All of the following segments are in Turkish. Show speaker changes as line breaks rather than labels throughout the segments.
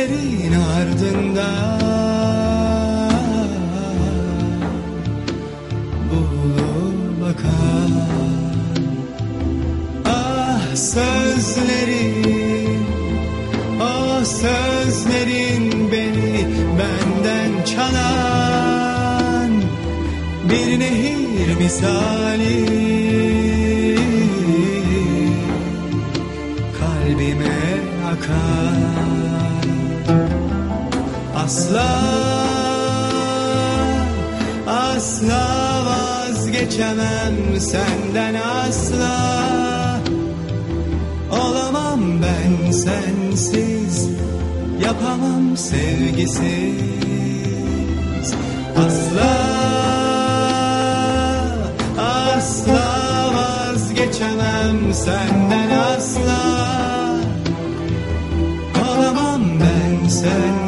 Sislerin ardında. Bulup bakan Ah sözlerin O sözlerin beni benden çalan Bir nehir misali Asla Asla vazgeçemem senden asla. Olamam ben sensiz Yapamam sevgisiz. Asla Asla vazgeçemem senden asla. Olamam ben sensiz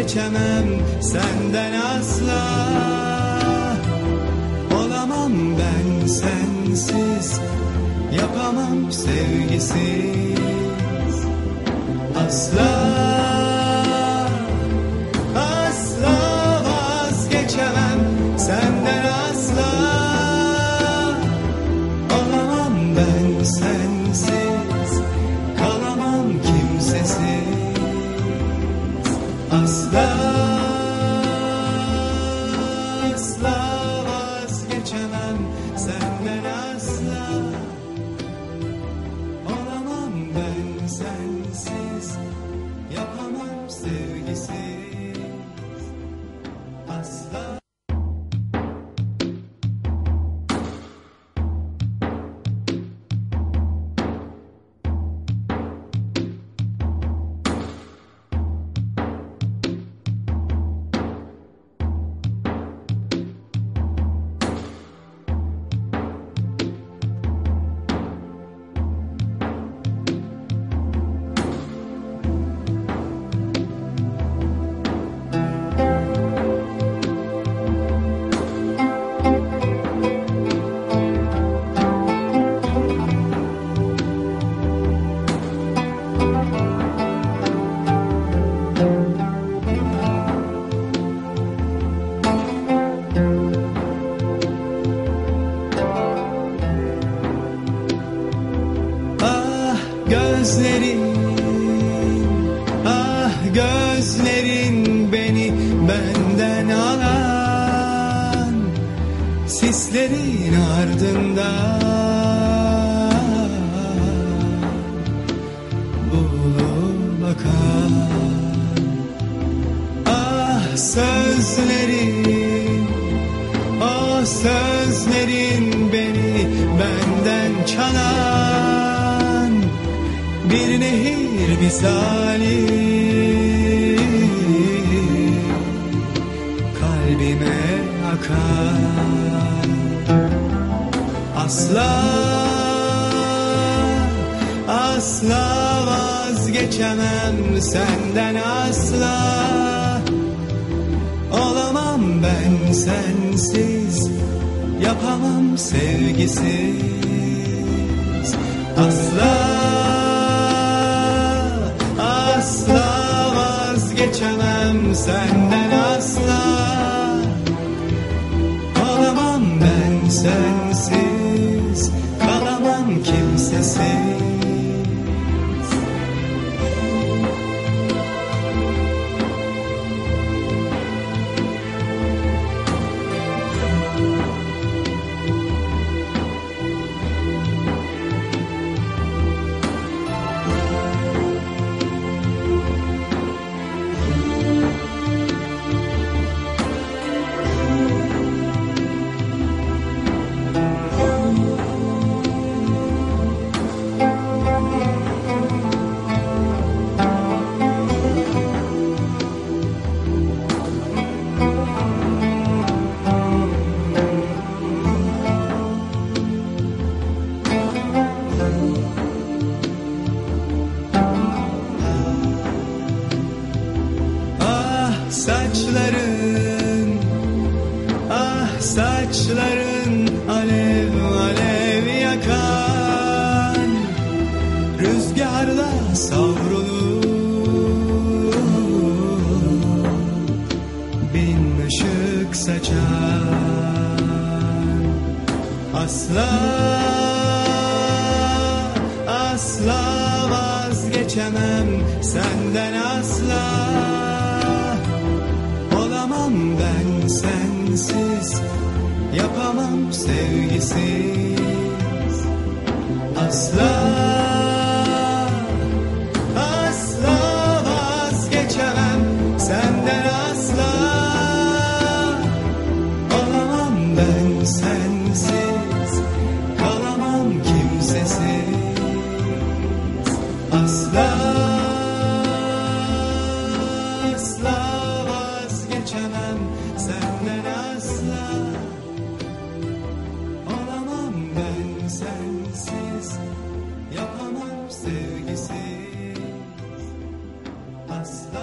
vazgeçemem senden asla. Olamam ben sensiz Yapamam sevgisiz. Asla Sislerin ardında. Bulup bakan Ah sözlerin O sözlerin beni benden çalan Bir nehir misali. Kalbime akar Asla Asla vazgeçemem senden asla. Olamam ben sensiz Yapamam sevgisiz. Asla Asla vazgeçemem senden asla. Olamam ben sensiz saçların Ah saçların Alev alev yakan. Rüzgarda savrulur Bin ışık saçan. Asla Asla vazgeçemem senden asla Olamam ben sensiz Yapamam sevgisiz. Asla sevgisiz hasta